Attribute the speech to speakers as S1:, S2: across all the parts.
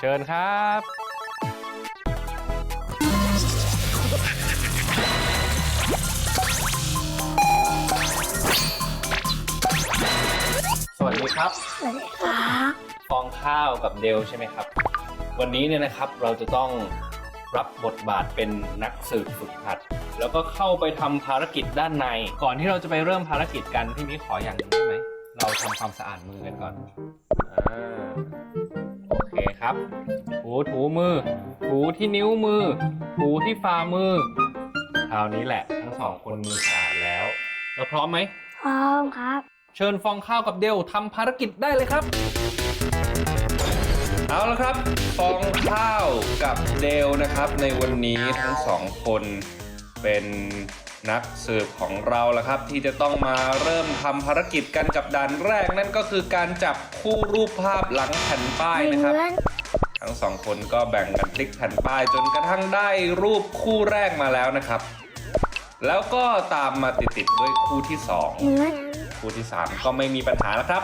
S1: เชิญครับ สวัสดีครับ
S2: สวัสดีครับ
S1: ฟองข้าวกับเดลใช่ไหมครับ วันนี้เนี่ยนะครับเราจะต้องรับบทบาทเป็นนักสืบฝึกหัด แล้วก็เข้าไปทำภารกิจด้านใน ก่อนที่เราจะไปเริ่มภารกิจกันพี่มิขออย่างหนึงได้ไหม เราทำความสะอาดมือกันก่อนอ่าโอเคครับ ถูถูมือ ถูที่นิ้วมือ ถูที่ฝ่ามือ คราวนี้แหละทั้งสองคนมือสะอาดแล้ว เราพร้อมไหม
S2: พร้อมครับ
S1: เชิญฟองข้าวกับเดลทำภารกิจได้เลยครับ เอาละครับ ฟองข้าวกับเดลนะครับ ในวันนี้ทั้งสองคน เป็นนักสืบของเราละครับ ที่จะต้องมาเริ่มทำภารกิจกันกับด่านแรก นั่นก็คือการจับคู่รูปภาพหลังแผ่นป้าย
S2: ไม่
S1: นะครับ
S2: เหมือน
S1: ทั้งสองคนก็แบ่งกันพลิกแผ่นป้ายจนกระทั่งได้รูปคู่แรกมาแล้วนะครับ แล้วก็ตามมาติดๆด้วยคู่ที่สอง
S2: เหมือน
S1: คู่ที่3ก็ไม่มีปัญหาแล้วครับ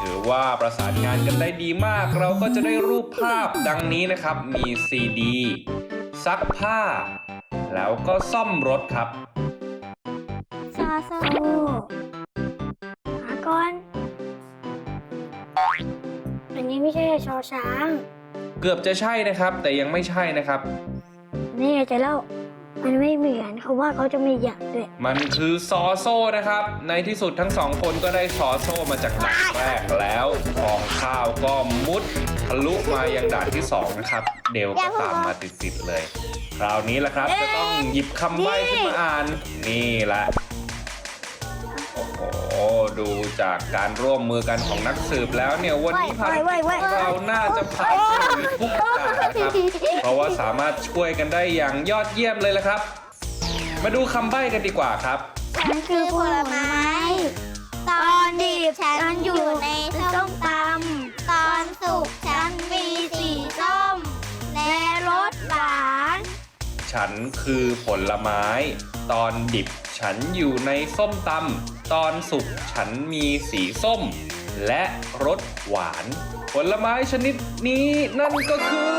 S1: ถือว่าประสานงานกันได้ดีมาก เราก็จะได้รูปภาพดังนี้นะครับ มีซีดีซักผ้า แล้วก็ซ่อมรถครับ
S2: ซาซาโอหาก่อน อันนี้ไม่ใช่ชอช้าง
S1: เกือบจะใช่นะครับ แต่ยังไม่ใช่นะครับ
S2: นี่จะเล่า มันไม่เหมือนเขาว่าเขาจะไม่อยากด้วย
S1: มันคือซอโซ่นะครับ ในที่สุดทั้งสองคนก็ได้ซอโซ่มาจากด่านแรกแล้วของข้าวก็มุดทะลุมายังด่านที่สองนะครับ เดลก็ตามมาติดๆเลย คราวนี้แหละครับจะต้องหยิบคำใบ้ขึ้นมาอ่าน นี่แหละ อ้โหดูจากการร่วมมือกันของนักสืบแล้วเนี่ยวันนี้ภารกิจของเราน่าจะผ่านฉลุยทุกด่านนะครับเพราะว่าสามารถช่วยกันได้อย่างยอดเยี่ยมเลยละครับ มาดูคำใบ้กันดีกว่าครับ
S2: ฉันคือผลไม้
S3: ตอนดิบฉันอยู่ในส้มตำตอนสุกฉันมีสีส้ม และรสหวาน
S1: ฉันคือผลไม้ ตอนดิบ ฉันอยู่ในส้มตำตอนสุกฉันมีสีส้ม และรสหวาน ผลไม้ชนิดนี้นั่นก็คือ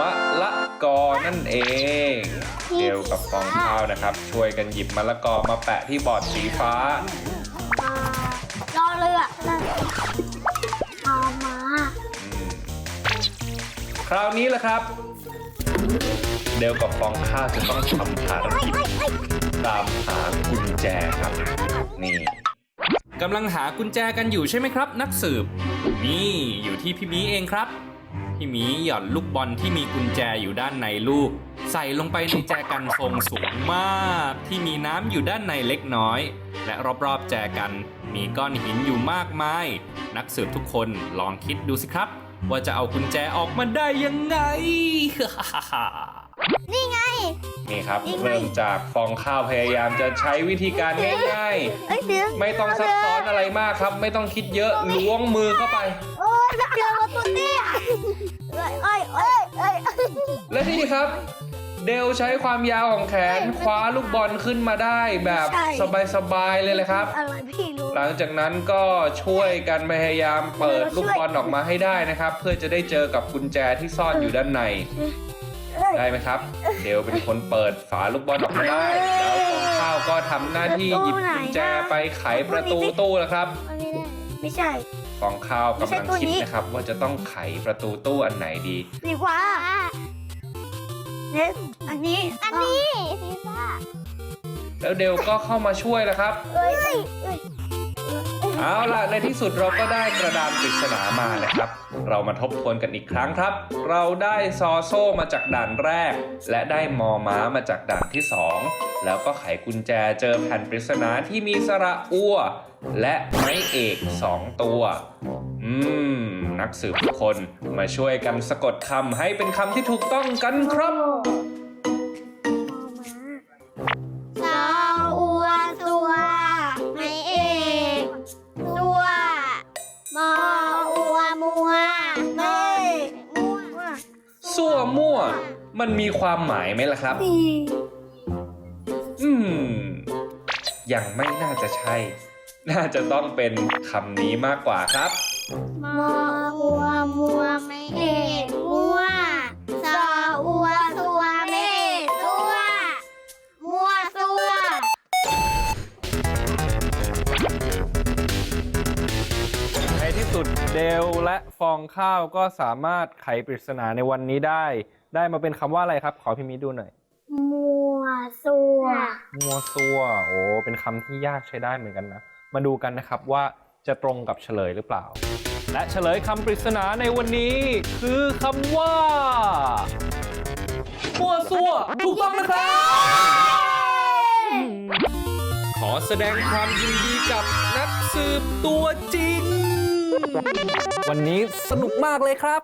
S1: มะละกอนั่นเองเดยวกับฟองข้าวนะครับ ช่วยกันหยิบมะละกอมาแปะที่บอร์ดสีฟ้า
S2: รอเรือเอามา
S1: อืมคราวนี้แหละครับ เดวกับฟองข้าวจะต้องทำภารกิจตามหากุญแจครับ นี่กำลังหากุญแจกันอยู่ใช่ไหมครับ นักสืบ นี่อยู่ที่พี่มีเองครับ พี่มีหย่อนลูกบอลที่มีกุญแจอยู่ด้านในลูก ใส่ลงไปในแจกันทรงสูงมาก ที่มีน้ำอยู่ด้านในเล็กน้อย และรอบๆแจกันมีก้อนหินอยู่มากมาย นักสืบทุกคนลองคิดดูสิครับ ว่าจะเอากุญแจออกมาได้ยังไง
S3: นี่ไง
S1: นี่ครับเริ่มจากฟองข้าวพยายามจะใช้วิธีการง่าย
S3: เอ้ยเสือ
S1: ๆ ไม่ต้องซับซ้อนอะไรมากครับ ไม่ต้องคิดเยอะล้วงมือเข้าไป
S3: โอ้ยเจอรถตัวเตี้ยเอ้ยเอ้ยเอ้ยเอ้ย
S1: และนี่ครับ เดลใช้ความยาวของแขนคว้าลูกบอลขึ้นมาได้แบบสบายๆเลยเลยครับ
S2: อะไรพี่รู้
S1: หลังจากนั้นก็ช่วยกันพยายามเปิดลูกบอลออกมาให้ได้นะครับ เพื่อจะได้เจอกับกุญแจที่ซ่อนอยู่ด้านใน ได้ไหมครับ เดลเป็นคนเปิดฝาลูกบอลออกมาได้ แล้วฟองข้าวก็ทำหน้าที่หยิบกุญแจไปไขประตูตู้แล้วครับ
S2: อันนี้ไม่ใช่
S1: ฟองข้าวกำลังคิดนะครับ ว่าจะต้องไขประตูตู้อันไหนดี
S2: ดีกว่าเนี่ยอันนี้
S3: อันนี้สีฟ้า
S1: แล้วเดลก็เข้ามาช่วยแล้วครับ
S2: เอ้ยเอ้ย เอา
S1: ล่ะในที่สุดเราก็ได้กระดานปริศนามานะครับ เรามาทบทวนกันอีกครั้งครับ เราได้ซอโซ่มาจากด่านแรก และได้มอม้ามาจากด่านที่ 2 แล้วก็ไขกุญแจเจอแผ่นปริศนาที่มีสระอัวและไม้เอก 2 ตัว อืม นักสืบทุกคนมาช่วยกันสะกดคำให้เป็นคำที่ถูกต้องกันครับ
S3: มัว
S1: สั่วมั่วมันมีความหมายไหมล่ะครับ
S2: มี
S4: ยังไม่น่าจะใช่ น่าจะต้องเป็นคำนี้มากกว่าครับ
S3: มออัวมัวไม่เอกมัวซออัวสัวไม่เอกสัวมัวสัว
S1: ในที่สุดเดลและฟองข้าวก็สามารถไขปริศนาในวันนี้ได้ ได้มาเป็นคำว่าอะไรครับ ขอพิมพ์ดูหน่อย
S3: มัวสัว
S1: มัวซัวโอ้เป็นคำที่ยากใช้ได้เหมือนกันนะ มาดูกันนะครับว่าจะตรงกับเฉลยหรือเปล่า และเฉลยคำปริศนาในวันนี้คือคำว่ามัวซัวถูกต้องนะครับ ขอแสดงความยินดีกับนักสืบตัวจริง วันนี้สนุกมากเลยครับ